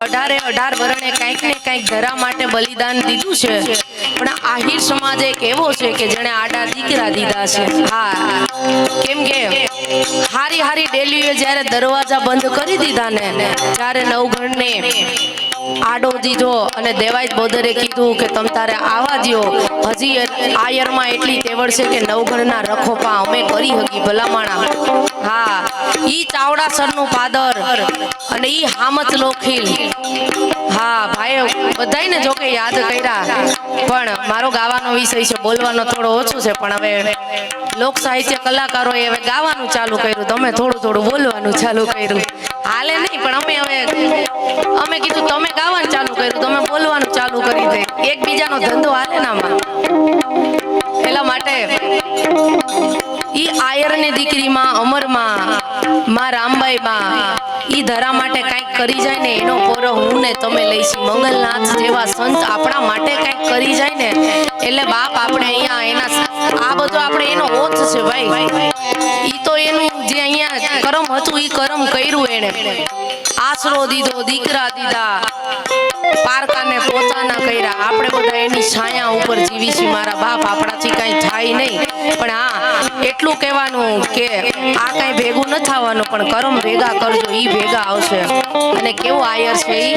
અઢારે અઢાર વરણે કાંઈક ને કાંઈક ધરા માટે બલિદાન દીધું છે. પણ આહિર સમાજ એક એવો છે કે જેણે આડા દીકરા દીધા છે. હા. કેમ કે હારી હારી ડેલીએ જ્યારે દરવાજા બંધ કરી દીધા ને, ત્યારે નવઘણને આડો જો અને દેવાય બોદરે કીધું કે તમ તારે આવા દ્યો. હજી આયરમાં એટલી તેવડ છે કે નવઘણના રખોપા અમે કરી હકી ભલામાણા. હા, ઈ ચાવડા સરનું પાદર અને ઈ હામત લોખીલ. હા ભાઈ બધાયને જો કે યાદ કર્યા. પણ મારો ગાવાનો વિષય છે, બોલવાનો થોડો ઓછો છે, પણ હવે લોક સાહિત્ય કલાકારોએ હવે ગાવાનું ચાલુ કર્યું. તમે થોડું થોડું બોલવાનું ચાલુ કર્યું. હાલે પણ અમે હવે અમે કીધું તમે ગાવાનું ચાલુ કર્યું તમે બોલવાનું ચાલુ કરી દે એકબીજાનો ધંધો હાલે નામાં એટલા માટે ઈ આયરની દીકરીમાં, અમરમાં, માં રામબાઈમાં ઈ ધરા માટે કાંઈક કરી જાય ને એનો પોરો હું ને તમે લઈશી મંગલનાથ જેવા સંત આપણા માટે કાંઈક કરી જાય ને એટલે બાપ આપણે અહીંયા એના આ બધો આપણે એનો ઓથ છે ભાઈ. ઈ તો એનું જે અહીંયા કરમ હતું, ઈ કરમ કર્યું એને આશરો દીધો, દીકરા દીધા. પારકાને પોતાના કર્યા. આપણે બધા એની છાયા ઉપર જીવી છીએ. મારા બાપ આપણાથી કાંઈ થાય નહીં. પણ હા એટલું કહેવાનું કે આ કાંઈ ભેગું ન થવાનું, પણ કરમ ભેગા કરજો, ઈ ભેગા આવશે. અને કેવું આયર છે ઈ?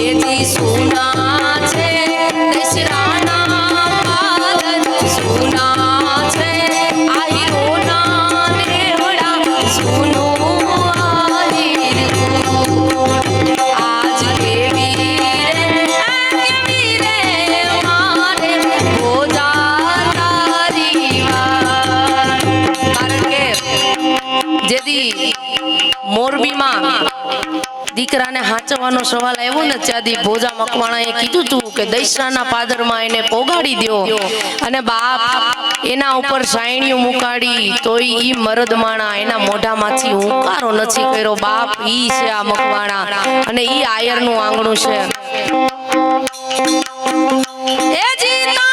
ஏதி சூனா દીકરાને સવાલ આવ્યો ને ત્યાંથી ભોજા મકવાણાએ કીધું તું કે દૈસરાના પાદરમાં એને પોગાડી દો અને બાપ, એના ઉપર સાયણીયું મુકાડી, તોય ઈ મરદમાણા એના મોઢામાંથી હુંકારો નથી કર્યો. બાપ ઈ છે આ મકવાણા. અને ઈ આયરનું આંગણું છે. એ જીતારા